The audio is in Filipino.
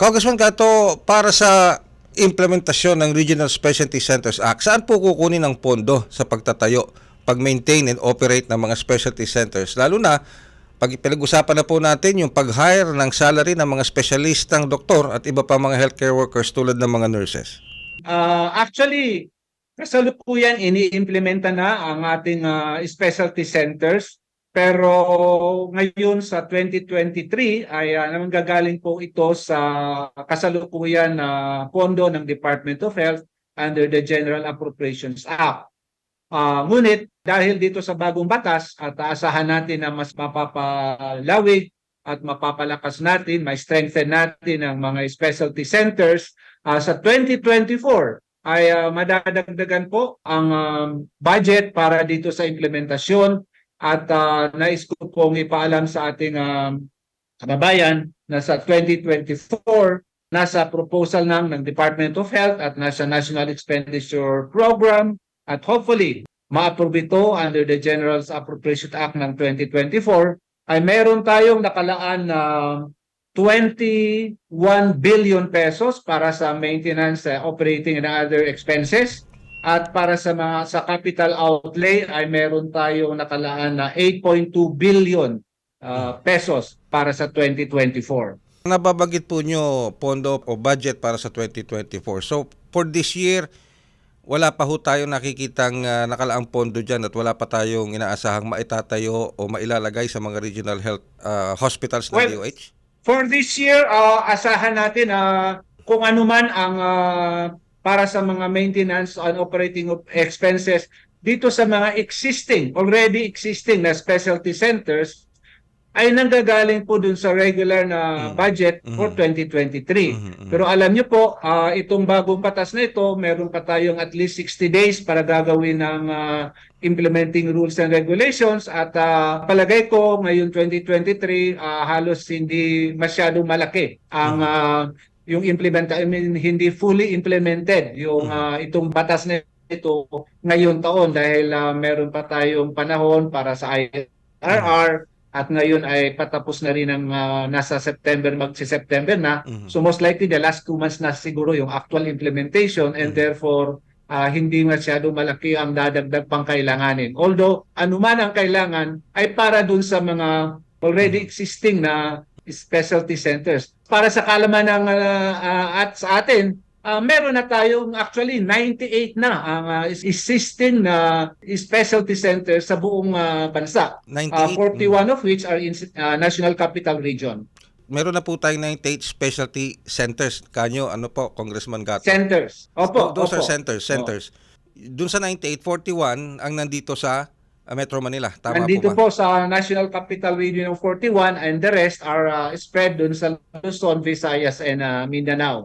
Congressman Gato, para sa implementasyon ng Regional Specialty Centers Act, saan po kukunin ang pondo sa pagtatayo, pag-maintain and operate ng mga specialty centers? Lalo na, pag pinag-usapan na po natin yung pag-hire ng salary ng mga spesyalistang doktor at iba pa mga healthcare workers tulad ng mga nurses. Ah, actually, kasalukuyan iniimplementa na ang ating ah, specialty centers. Pero ngayon sa 2023 ay uh, nanggagaling po ito sa kasalukuyan na pondo ng Department of Health under the General Appropriations Act. Ah, ngunit dahil dito sa bagong batas at aasahan natin na mas mapapalawig at mapapalakas natin, may strengthen natin ang mga specialty centers Ah, sa 2024 ay ah, madadagdagan po ang um, budget para dito sa implementasyon at ah, nais ko pong ipaalam sa ating um, kababayan na sa 2024 nasa proposal ng ng Department of Health at nasa National Expenditure Program at hopefully ma-approve ito under the General Appropriation Act ng 2024 ay meron tayong nakalaan na 21 billion pesos para sa maintenance, uh, operating and other expenses. At para sa mga sa capital outlay ay meron tayong nakalaan na 8.2 billion uh, pesos para sa 2024. Nababagit po nyo pondo o budget para sa 2024. So, for this year, wala pa ho tayong nakikitang ah, nakalaang pondo dyan at wala pa tayong inaasahang maitatayo o mailalagay sa mga regional health ah, hospitals ng Well, DOH? For this year, uh, asahan natin na kung ano man ang uh, para sa mga maintenance and operating expenses dito sa mga existing, already existing na specialty centers ay nanggagaling po dun sa regular na Mm. budget for Mhm. 2023. Mhm, mhm. Pero alam niyo po, ah, itong bagong batas na ito, meron pa tayong at least 60 days para gagawin ng ah, implementing rules and regulations at ah, palagay ko ngayon 2023 ah, halos hindi masyadong malaki ang ah, yung implement I mean, hindi fully implemented yung ah, itong batas na ito ngayon taon dahil ah, meron pa tayong panahon para sa IRR at ngayon ay patapos na rin ang ah, nasa September magsi-September na Mhm. So most likely the last two months na siguro yung actual implementation and Mhm. therefore ah, hindi masyado malaki ang dadagdag pang kailanganin. Although anuman ang kailangan ay para dun sa mga already existing na specialty centers. Para sa kalaman ng ah, ah, at sa atin, ah, meron na tayong actually 98 na ang ah, existing na specialty centers sa buong ah, bansa. 98. Ah, 41 of which are in ah, National Capital Region. Meron na po tayong 98 specialty centers. Kanyo, ano po, Congressman Gato? Centers. Opo, Those are opo. centers, centers. Doon sa 98, 41 ang nandito sa ah, Metro Manila. Tama Nandito po ba? po sa National Capital Region ng 41 and the rest are uh, spread dun sa Luzon, Visayas and uh, Mindanao.